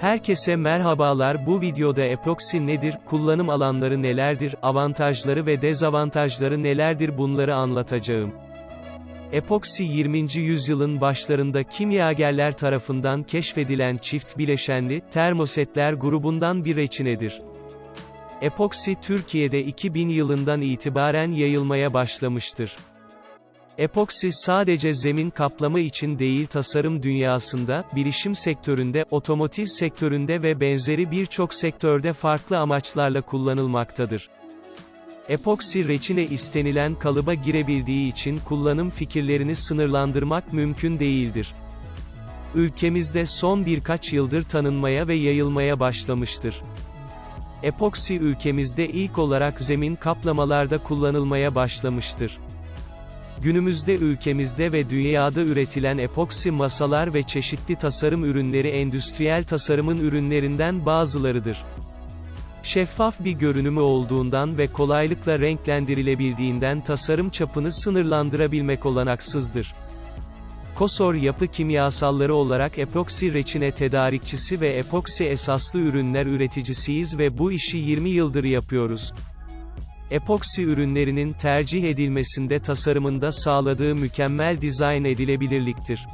Herkese merhabalar bu videoda epoksi nedir, kullanım alanları nelerdir, avantajları ve dezavantajları nelerdir bunları anlatacağım. Epoksi 20. yüzyılın başlarında kimyagerler tarafından keşfedilen çift bileşenli, termosetler grubundan bir reçinedir. Epoksi Türkiye'de 2000 yılından itibaren yayılmaya başlamıştır. Epoksi sadece zemin kaplama için değil tasarım dünyasında, bilişim sektöründe, otomotiv sektöründe ve benzeri birçok sektörde farklı amaçlarla kullanılmaktadır. Epoksi reçine istenilen kalıba girebildiği için kullanım fikirlerini sınırlandırmak mümkün değildir. Ülkemizde son birkaç yıldır tanınmaya ve yayılmaya başlamıştır. Epoksi ülkemizde ilk olarak zemin kaplamalarda kullanılmaya başlamıştır. Günümüzde ülkemizde ve dünyada üretilen epoksi masalar ve çeşitli tasarım ürünleri endüstriyel tasarımın ürünlerinden bazılarıdır. Şeffaf bir görünümü olduğundan ve kolaylıkla renklendirilebildiğinden tasarım çapını sınırlandırabilmek olanaksızdır. Kosor yapı kimyasalları olarak epoksi reçine tedarikçisi ve epoksi esaslı ürünler üreticisiyiz ve bu işi 20 yıldır yapıyoruz. Epoksi ürünlerinin tercih edilmesinde tasarımında sağladığı mükemmel dizayn edilebilirliktir.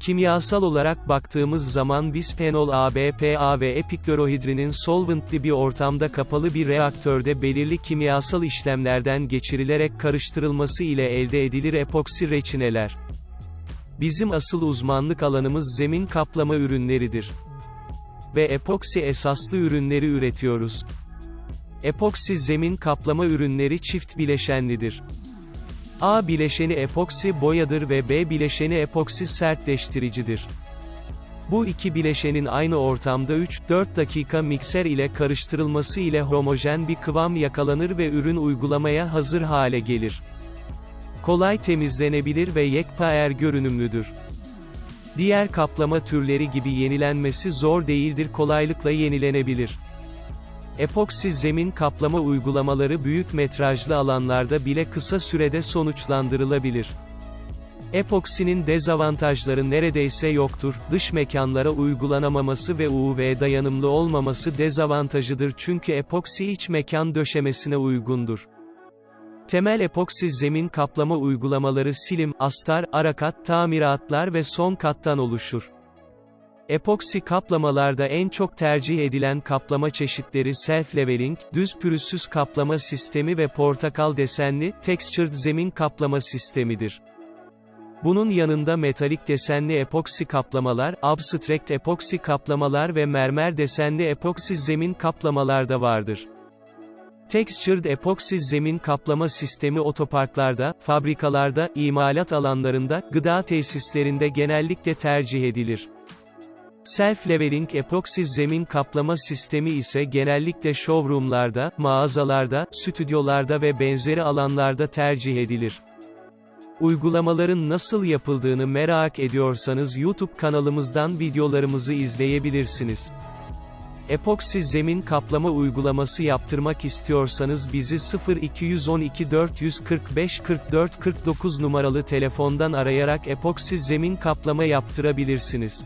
Kimyasal olarak baktığımız zaman bisfenol A, BPA ve epiklolohidrinin solventli bir ortamda kapalı bir reaktörde belirli kimyasal işlemlerden geçirilerek karıştırılması ile elde edilir epoksi reçineler. Bizim asıl uzmanlık alanımız zemin kaplama ürünleridir. Ve epoksi esaslı ürünleri üretiyoruz. Epoksi zemin kaplama ürünleri çift bileşenlidir. A bileşeni epoksi boyadır ve B bileşeni epoksi sertleştiricidir. Bu iki bileşenin aynı ortamda 3-4 dakika mikser ile karıştırılması ile homojen bir kıvam yakalanır ve ürün uygulamaya hazır hale gelir. Kolay temizlenebilir ve yekpaer görünümlüdür. Diğer kaplama türleri gibi yenilenmesi zor değildir kolaylıkla yenilenebilir. Epoksi zemin kaplama uygulamaları büyük metrajlı alanlarda bile kısa sürede sonuçlandırılabilir. Epoksinin dezavantajları neredeyse yoktur, dış mekanlara uygulanamaması ve UV dayanımlı olmaması dezavantajıdır çünkü epoksi iç mekan döşemesine uygundur. Temel epoksi zemin kaplama uygulamaları silim, astar, arakat, tamiratlar ve son kattan oluşur. Epoksi kaplamalarda en çok tercih edilen kaplama çeşitleri self-leveling, düz pürüzsüz kaplama sistemi ve portakal desenli, textured zemin kaplama sistemidir. Bunun yanında metalik desenli epoksi kaplamalar, abstract epoksi kaplamalar ve mermer desenli epoksi zemin kaplamalar da vardır. Textured epoksi zemin kaplama sistemi otoparklarda, fabrikalarda, imalat alanlarında, gıda tesislerinde genellikle tercih edilir. Self-leveling epoksi zemin kaplama sistemi ise genellikle showroomlarda, mağazalarda, stüdyolarda ve benzeri alanlarda tercih edilir. Uygulamaların nasıl yapıldığını merak ediyorsanız YouTube kanalımızdan videolarımızı izleyebilirsiniz. Epoksi zemin kaplama uygulaması yaptırmak istiyorsanız bizi 0212 445 44 49 numaralı telefondan arayarak epoksi zemin kaplama yaptırabilirsiniz.